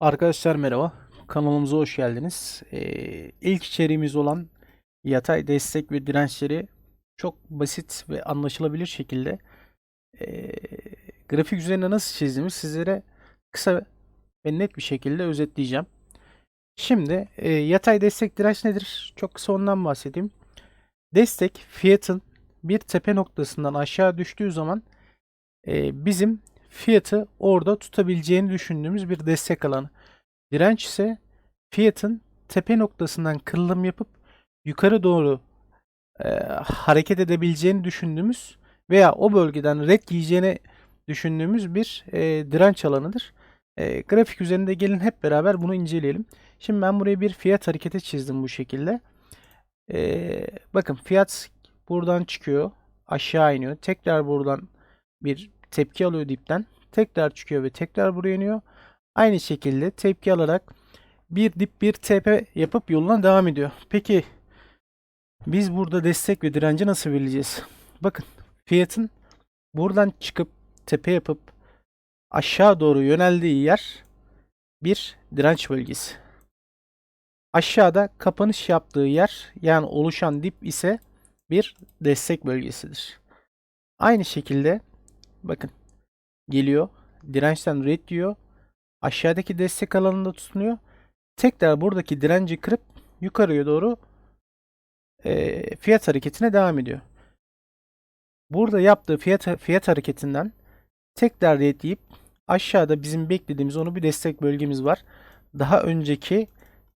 Arkadaşlar merhaba. Kanalımıza hoş geldiniz. Ee, ilk içeriğimiz olan yatay destek ve dirençleri çok basit ve anlaşılabilir şekilde ee, grafik üzerinde nasıl çizdiğimi sizlere kısa ve net bir şekilde özetleyeceğim. Şimdi ee, yatay destek direnç nedir? Çok kısa ondan bahsedeyim. Destek fiyatın bir tepe noktasından aşağı düştüğü zaman ee, bizim fiyatı orada tutabileceğini düşündüğümüz bir destek alanı. Direnç ise fiyatın tepe noktasından kırılım yapıp yukarı doğru e, hareket edebileceğini düşündüğümüz veya o bölgeden red yiyeceğini düşündüğümüz bir e, direnç alanıdır. E, grafik üzerinde gelin hep beraber bunu inceleyelim. Şimdi ben buraya bir fiyat hareketi çizdim bu şekilde. E, bakın fiyat buradan çıkıyor, aşağı iniyor. Tekrar buradan bir tepki alıyor dipten. Tekrar çıkıyor ve tekrar buraya iniyor. Aynı şekilde tepki alarak bir dip bir tepe yapıp yoluna devam ediyor. Peki biz burada destek ve direnci nasıl belirleyeceğiz? Bakın fiyatın buradan çıkıp tepe yapıp aşağı doğru yöneldiği yer bir direnç bölgesi. Aşağıda kapanış yaptığı yer yani oluşan dip ise bir destek bölgesidir. Aynı şekilde bakın geliyor dirençten red diyor aşağıdaki destek alanında tutunuyor. Tekrar buradaki direnci kırıp yukarıya doğru e, fiyat hareketine devam ediyor. Burada yaptığı fiyat fiyat hareketinden tekrar deyip aşağıda bizim beklediğimiz onu bir destek bölgemiz var. Daha önceki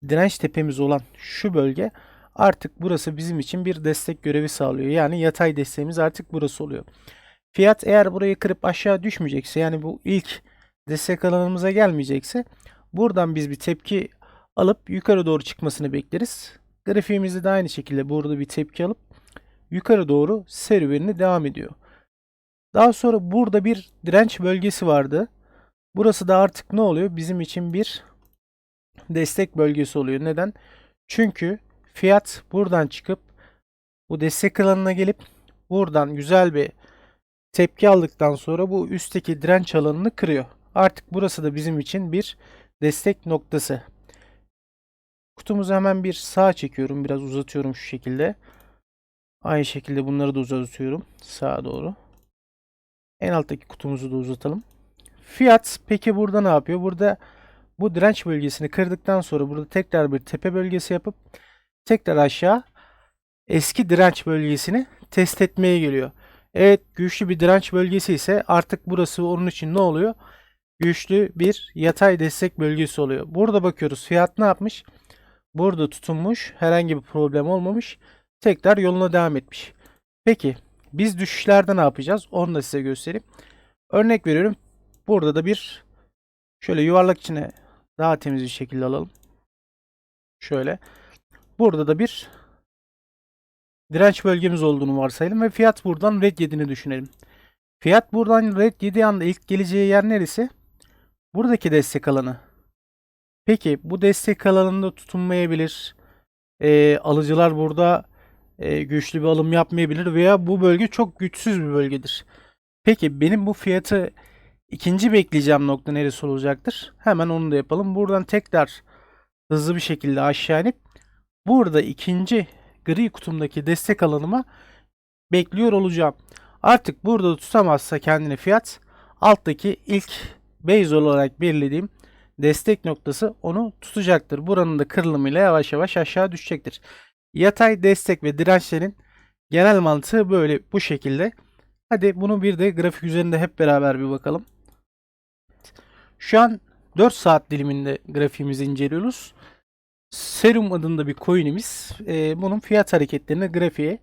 direnç tepemiz olan şu bölge artık burası bizim için bir destek görevi sağlıyor. Yani yatay desteğimiz artık burası oluyor. Fiyat eğer burayı kırıp aşağı düşmeyecekse yani bu ilk destek alanımıza gelmeyecekse buradan biz bir tepki alıp yukarı doğru çıkmasını bekleriz. Grafiğimizde de aynı şekilde burada bir tepki alıp yukarı doğru serüvenini devam ediyor. Daha sonra burada bir direnç bölgesi vardı. Burası da artık ne oluyor? Bizim için bir destek bölgesi oluyor. Neden? Çünkü fiyat buradan çıkıp bu destek alanına gelip buradan güzel bir tepki aldıktan sonra bu üstteki direnç alanını kırıyor. Artık burası da bizim için bir destek noktası. Kutumuzu hemen bir sağa çekiyorum. Biraz uzatıyorum şu şekilde. Aynı şekilde bunları da uzatıyorum. Sağa doğru. En alttaki kutumuzu da uzatalım. Fiyat peki burada ne yapıyor? Burada bu direnç bölgesini kırdıktan sonra burada tekrar bir tepe bölgesi yapıp tekrar aşağı eski direnç bölgesini test etmeye geliyor. Evet güçlü bir direnç bölgesi ise artık burası onun için ne oluyor? Güçlü bir yatay destek bölgesi oluyor. Burada bakıyoruz fiyat ne yapmış? Burada tutunmuş. Herhangi bir problem olmamış. Tekrar yoluna devam etmiş. Peki biz düşüşlerde ne yapacağız? Onu da size göstereyim. Örnek veriyorum. Burada da bir şöyle yuvarlak içine daha temiz bir şekilde alalım. Şöyle. Burada da bir direnç bölgemiz olduğunu varsayalım ve fiyat buradan red yediğini düşünelim. Fiyat buradan red yediği anda ilk geleceği yer neresi? Buradaki destek alanı. Peki bu destek alanında tutunmayabilir. Ee, alıcılar burada e, güçlü bir alım yapmayabilir veya bu bölge çok güçsüz bir bölgedir. Peki benim bu fiyatı ikinci bekleyeceğim nokta neresi olacaktır? Hemen onu da yapalım. Buradan tekrar hızlı bir şekilde aşağı inip burada ikinci gri kutumdaki destek alanıma bekliyor olacağım. Artık burada tutamazsa kendini fiyat alttaki ilk base olarak belirlediğim destek noktası onu tutacaktır. Buranın da kırılımıyla yavaş yavaş aşağı düşecektir. Yatay destek ve dirençlerin genel mantığı böyle bu şekilde. Hadi bunu bir de grafik üzerinde hep beraber bir bakalım. Şu an 4 saat diliminde grafiğimizi inceliyoruz. Serum adında bir coin'imiz. E, bunun fiyat hareketlerini grafiğe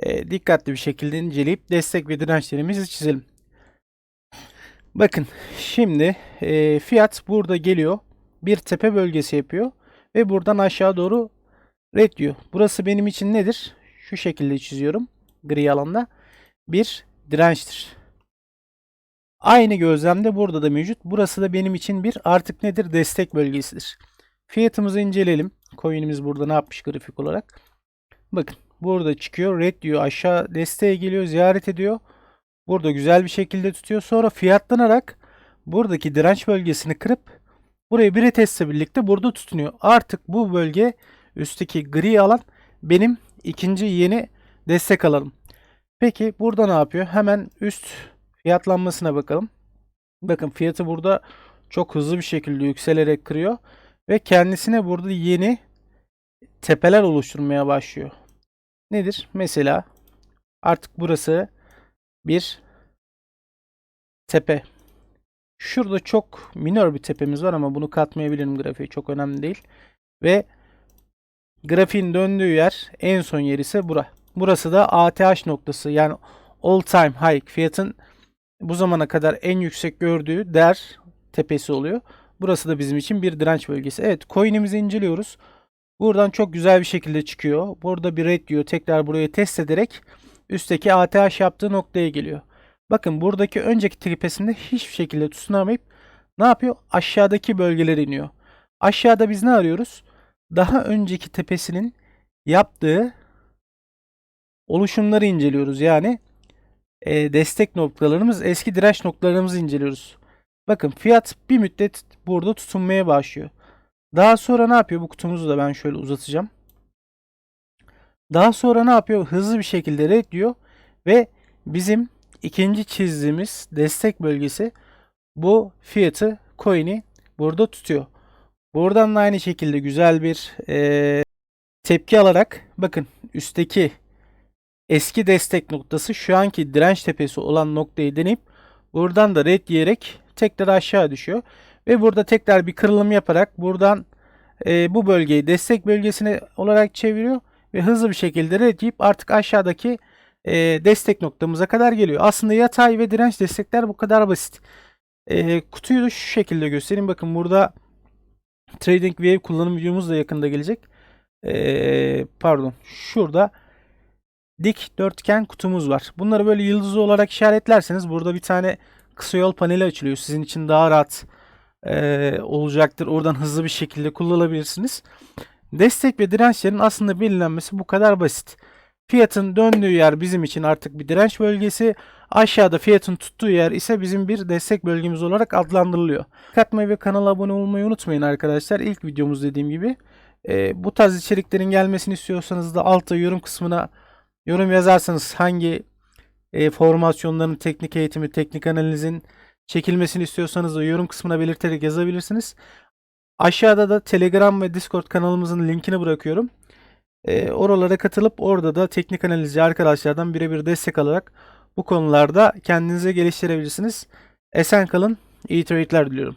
e, dikkatli bir şekilde inceleyip destek ve dirençlerimizi çizelim. Bakın şimdi e, fiyat burada geliyor. Bir tepe bölgesi yapıyor. Ve buradan aşağı doğru red diyor. Burası benim için nedir? Şu şekilde çiziyorum. Gri alanda. Bir dirençtir. Aynı gözlemde burada da mevcut. Burası da benim için bir artık nedir? Destek bölgesidir. Fiyatımızı inceleyelim. Coin'imiz burada ne yapmış grafik olarak. Bakın burada çıkıyor. Red diyor. Aşağı desteğe geliyor. Ziyaret ediyor. Burada güzel bir şekilde tutuyor. Sonra fiyatlanarak buradaki direnç bölgesini kırıp Buraya bir retestle birlikte burada tutunuyor. Artık bu bölge üstteki gri alan benim ikinci yeni destek alanım. Peki burada ne yapıyor? Hemen üst fiyatlanmasına bakalım. Bakın fiyatı burada çok hızlı bir şekilde yükselerek kırıyor ve kendisine burada yeni tepeler oluşturmaya başlıyor. Nedir? Mesela artık burası bir tepe. Şurada çok minör bir tepemiz var ama bunu katmayabilirim grafiği. Çok önemli değil. Ve grafiğin döndüğü yer en son yer ise bura. Burası da ATH noktası. Yani all time high. Fiyatın bu zamana kadar en yüksek gördüğü değer tepesi oluyor. Burası da bizim için bir direnç bölgesi. Evet coin'imizi inceliyoruz. Buradan çok güzel bir şekilde çıkıyor. Burada bir red diyor. Tekrar buraya test ederek üstteki ATH yaptığı noktaya geliyor. Bakın buradaki önceki tepesinde hiçbir şekilde tutunamayıp ne yapıyor? Aşağıdaki bölgelere iniyor. Aşağıda biz ne arıyoruz? Daha önceki tepesinin yaptığı oluşumları inceliyoruz. Yani e, destek noktalarımız, eski direnç noktalarımızı inceliyoruz. Bakın fiyat bir müddet burada tutunmaya başlıyor. Daha sonra ne yapıyor? Bu kutumuzu da ben şöyle uzatacağım. Daha sonra ne yapıyor? Hızlı bir şekilde red diyor ve bizim ikinci çizdiğimiz destek bölgesi bu fiyatı coin'i burada tutuyor. Buradan da aynı şekilde güzel bir e, tepki alarak bakın üstteki eski destek noktası şu anki direnç tepesi olan noktayı deneyip buradan da red diyerek tekrar aşağı düşüyor. Ve burada tekrar bir kırılım yaparak buradan e, bu bölgeyi destek bölgesine olarak çeviriyor ve hızlı bir şekilde red deyip artık aşağıdaki e, destek noktamıza kadar geliyor. Aslında yatay ve direnç destekler bu kadar basit. E, kutuyu da şu şekilde göstereyim. Bakın burada Trading Wave kullanım videomuz da yakında gelecek. E, pardon. Şurada dik dörtgen kutumuz var. Bunları böyle yıldızlı olarak işaretlerseniz burada bir tane kısa yol paneli açılıyor. Sizin için daha rahat e, olacaktır. Oradan hızlı bir şekilde kullanabilirsiniz. Destek ve dirençlerin aslında belirlenmesi bu kadar basit. Fiyatın döndüğü yer bizim için artık bir direnç bölgesi. Aşağıda fiyatın tuttuğu yer ise bizim bir destek bölgemiz olarak adlandırılıyor. Katmayı ve kanala abone olmayı unutmayın arkadaşlar. İlk videomuz dediğim gibi. E, bu tarz içeriklerin gelmesini istiyorsanız da altta yorum kısmına yorum yazarsanız hangi e, formasyonların teknik eğitimi, teknik analizin çekilmesini istiyorsanız da yorum kısmına belirterek yazabilirsiniz. Aşağıda da Telegram ve Discord kanalımızın linkini bırakıyorum. E, oralara katılıp orada da teknik analizci arkadaşlardan birebir destek alarak bu konularda kendinize geliştirebilirsiniz. Esen kalın, iyi trade'ler diliyorum.